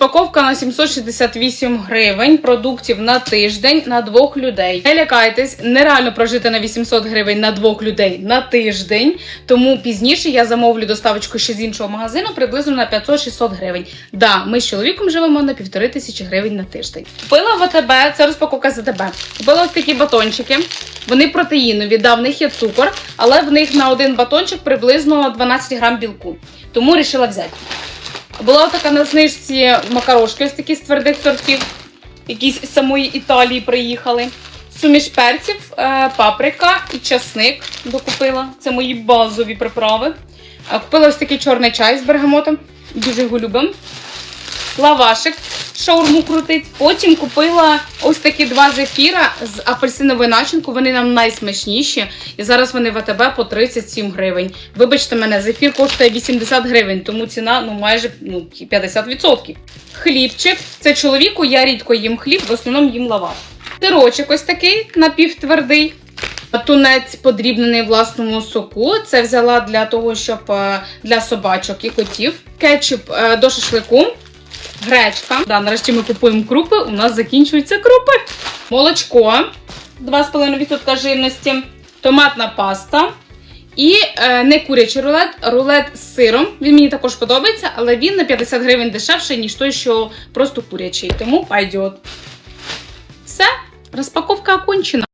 Розпаковка на 768 гривень продуктів на тиждень на двох людей. Не лякайтесь, нереально прожити на 800 гривень на двох людей на тиждень. Тому пізніше я замовлю доставочку ще з іншого магазину приблизно на 500-600 гривень. Да, ми з чоловіком живемо на півтори тисячі гривень на тиждень. Купила в АТБ, це розпаковка з АТБ. Купила ось такі батончики. Вони протеїнові, да, в них є цукор, але в них на один батончик приблизно 12 грам білку. Тому вирішила взяти. Була така на знижці макарошки, ось такі з твердих сортів, якісь з самої Італії приїхали. Суміш перців, е, паприка і часник докупила. Це мої базові приправи. Е, Купила ось такий чорний чай з бергамотом. Дуже його любим. Лавашик, шаурму крутить. Потім купила ось такі два зефіра з апельсиновою начинкою. Вони нам найсмачніші. І зараз вони в АТБ по 37 гривень. Вибачте мене, зефір коштує 80 гривень, тому ціна ну майже ну, 50%. Хлібчик. Це чоловіку, я рідко їм хліб, в основному їм лаваш. Сирочок ось такий напівтвердий. Тунець подрібнений власному соку. Це взяла для того, щоб е, для собачок і котів. Кетчуп е, до шашлику. Гречка. Да, нарешті ми купуємо крупи. У нас закінчуються крупи. Молочко 2,5% жирності, томатна паста. І е, не курячий рулет, рулет з сиром. Він мені також подобається, але він на 50 гривень дешевший, ніж той, що просто курячий. Тому пайдет. Все, розпаковка окончена.